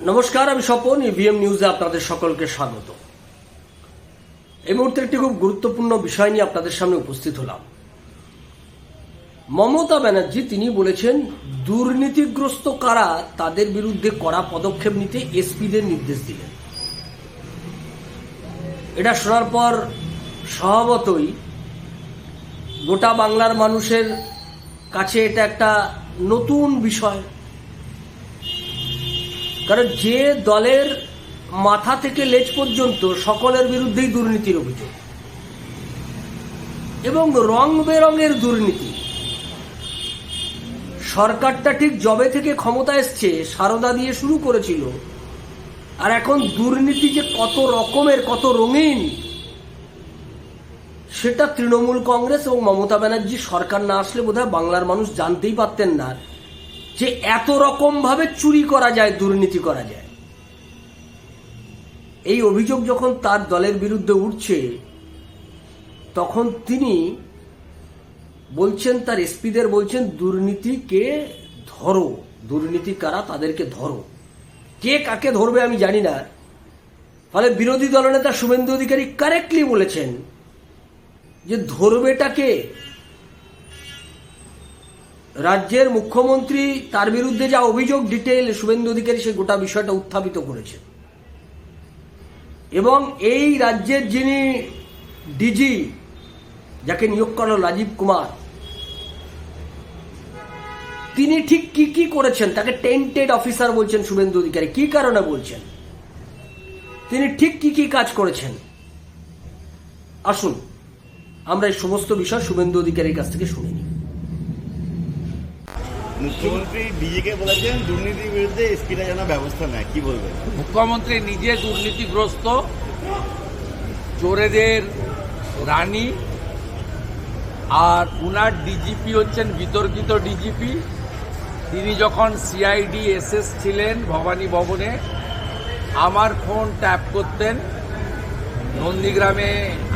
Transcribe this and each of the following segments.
নমস্কার, আমি স্বপন ইভিএম নিউজে আপনাদের সকলকে স্বাগত। এই মুহূর্তে একটি খুব গুরুত্বপূর্ণ বিষয় নিয়ে আপনাদের সামনে উপস্থিত হলাম। মমতা ব্যানার্জি, তিনি বলেছেন, দুর্নীতিগ্রস্ত কারা, তাদের বিরুদ্ধে কড়া পদক্ষেপ নিতে এসপিদের নির্দেশ দিলেন। এটা শোনার পর স্বভাবতই গোটা বাংলার মানুষের কাছে এটা একটা নতুন বিষয়। কারণ যে দলের মাথা থেকে লেজ পর্যন্ত সকলের বিরুদ্ধেই দুর্নীতির অভিযোগ। এবং রং বেরঙের দুর্নীতি। সরকারটা ঠিক জবে থেকে ক্ষমতা এসছে, সারদা দিয়ে শুরু করেছিল। আর এখন দুর্নীতি যে কত রকমের, কত রঙিন, সেটা তৃণমূল কংগ্রেস এবং মমতা ব্যানার্জি সরকার না আসলে বোধহয় বাংলার মানুষ জানতেই পারতেন না। যে এত রকম ভাবে চুরি করা যায়, দুর্নীতি করা যায়। এই অভিযোগ যখন তার দলের বিরুদ্ধে উঠছে, তখন তিনি বলছেন, তার এসপিদের বলছেন, দুর্নীতিকে ধরো। দুর্নীতি কারা? তাদেরকে ধরো। কে কাকে ধরবে আমি জানি না। ফলে বিরোধী দলনেতা শুভেন্দু অধিকারী কারেক্টলি বলেছেন যে ধরবেটাকে রাজ্যের মুখ্যমন্ত্রী তার বিরুদ্ধে যা অভিযোগ ডিটেল শুভেন্দু অধিকারী সেই গোটা বিষয়টা উত্থাপিত করেছে। এবং এই রাজ্যের যিনি ডিজি যাকে নিয়োগ করা রাজীব কুমার, তিনি ঠিক কি কি করেছেন, তাকে টেন্টেড অফিসার বলছেন শুভেন্দু অধিকারী। কি কারণে বলছেন? তিনি ঠিক কি কি কাজ করেছেন? আসুন, আমরা এই সমস্ত বিষয় শুভেন্দু অধিকারীর কাছ থেকে শুনে। মুখ্যমন্ত্রী ডিজিকে বলেছেন দুর্নীতির বিরুদ্ধে এসপিরা যেন ব্যবস্থা নেয়। কি বলবেন? মুখ্যমন্ত্রী নিজে দুর্নীতিগ্রস্ত, চোরেদের রানী, আর উনার ডিজিপি হচ্ছেন বিতর্কিত ডিজিপি তিনি যখন সিআইডি এসএস ছিলেন ভবানী ভবনে, আমার ফোন ট্যাপ করতেন। নন্দীগ্রামে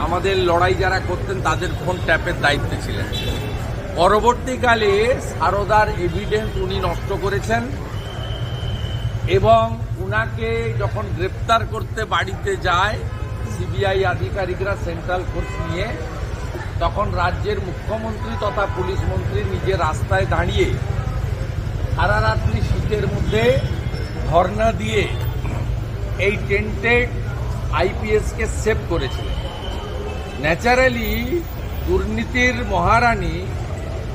আমাদের লড়াই যারা করতেন, তাদের ফোন ট্যাপের দায়িত্বে ছিলেন। পরবর্তীকালে সারদার এভিডেন্স উনি নষ্ট করেছেন এবং উনাকে যখন গ্রেপ্তার করতে বাড়িতে যায় সিবিআই আধিকারিকরা সেন্ট্রাল ফোর্স নিয়ে, তখন রাজ্যের মুখ্যমন্ত্রী তথা পুলিশ মন্ত্রী নিজে রাস্তায় দাঁড়িয়ে সারা রাত্রি শীতের মধ্যে ধর্ণা দিয়ে এই টেন্টেড আইপিএসকে সেভ করেছিলেন। ন্যাচারালি দুর্নীতির মহারানী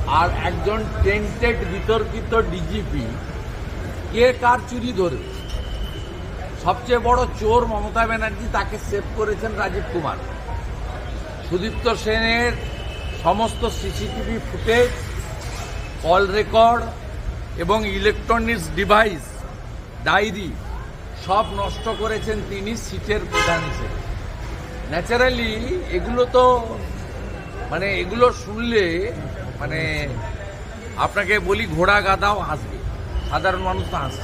আর একজন টেন্টেড বিতর্কিত ডিজিপি কে কার চুরি ধরবে? সবচেয়ে বড় চোর মমতা ব্যানার্জি তাকে সেভ করেছেন রাজীব কুমার। সুদীপ্ত সেনের সমস্ত সিসিটিভি ফুটেজ কল রেকর্ড এবং ইলেকট্রনিক্স ডিভাইস ডায়েরি, সব নষ্ট করেছেন তিনি সিটের প্রধান হিসেবে। ন্যাচারালি এগুলো তো মানে এগুলো শুনলে মানে আপনাকে বলি ঘোড়া গাদাও হাসবে। সাধারণ মানুষ তো হাসবে